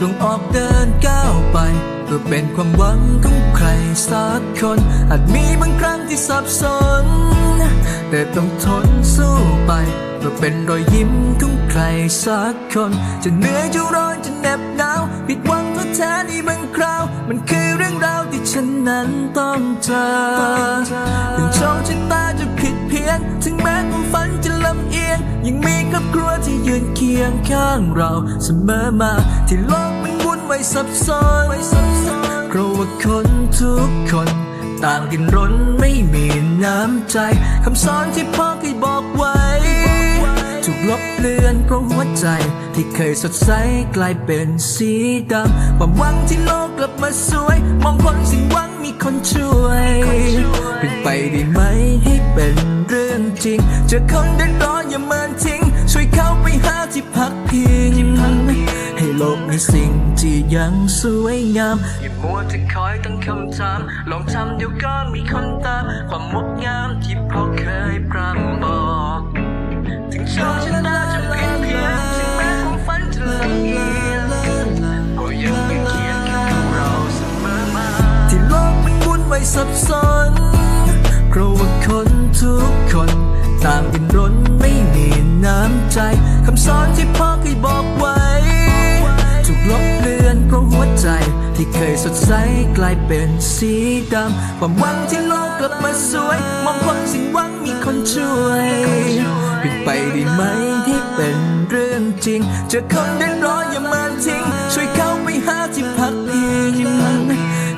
ต้องออกเดินก้าวไป็นความหวังของใครสักคน อาจมีบางครั้งที่สับสน แต่ต้องทนสู้ไป เพื่อเป็นรอยยิ้มของใครสักคน จะเหนื่อยจะร้อนจะเหน็บหนาวผิดหวังทดแทนในบางคราว มันคือเรื่องราวที่ฉันนั้นต้องเจอถึงโชคชะตาจะผิดเพี้ยน ถึงแม้ความฝันจะลำเอียงยังมีครอบครัว ที่ยืนเคียงข้างเราเสมอมา ที่โลกมันวุ่นวายซับซ้อนเพราะว่าคนทุกคนต่างดินร้นไม่มีน้ำใจคำสอนที่พ่อเคยบอกไว้ ถูกลบเลือนเพราะหัวใจ ที่เคยสดใสกลายเป็นสีดำความหวังที่โลกกลับมาสวย มองคนสิ้นหวังมีคนช่วยเป็นไปได้ไหมให้เป็นเรื่องจริงจอคนเดินร้อน สิ่งที่ยังสวยงาม อย่ามัวจะคอยตั้งคำถาม ลองทำเดี๋ยวก็มีคนตาม ความงดงามที่พ่อเคยพร่ำบอก ถึงโชคชะตาจะเปลี่ยนเพียงถึงแม้ความฝันจะลำเอียงก็ยังเป็นเคียงข้างเราเสมอมา ที่โลกมันวุ่นวายสับสนเพราะว่าคนทุกคน ต่างดินรนไม่มีน้ำใจคำสอนที่พ่อเคยบอก ที่เคยสดใสกลายเป็นสีดำความหวังที่โลกกลับมาสวยมองคนสิ้นหวังมีคนช่วยเป็นไปได้ไหมที่เป็นเรื่องจริงเจอคนเดินร้อนอย่ามาทิ้ง ช่วยเข้าไปหาที่พักพิง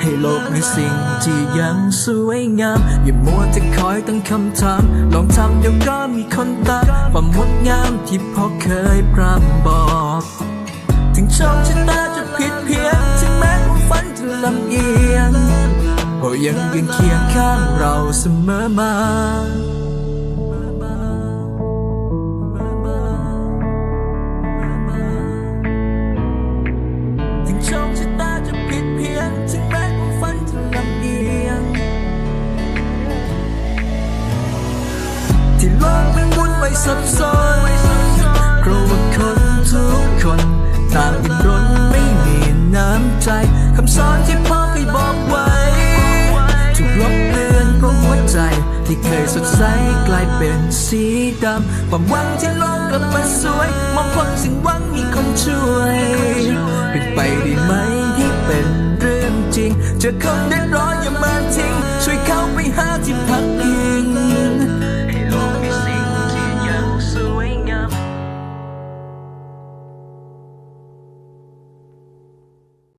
ให้โลกมีสิ่งที่ยังสวยงาม อย่ามัวจะคอยตั้งคำถาม ลองทำเดี๋ยวก็มีคนตามความงดงามที่พ่อเคยพร่ำบอก ถึงโชคชะ ลำเอียงก็ยังยืนเคียงข้างเราเสมอมาถึงโชคชะตาจะผิดเพี้ยนถึงแม้ความฝันจะลำเอียง ที่โลกมันวุ่นวายซับซ้อนเพราะว่าคนทุกคนต่างดินรนไม่มีน้ำใจคำสอนที่พ่อเคยบอกไว้ ถูกลบเลือนก็หัวใจ ที่เคยสดใสกลายเป็นสีดำความหวังที่ลกกลับมาสวยมองคนสิ้นหวัง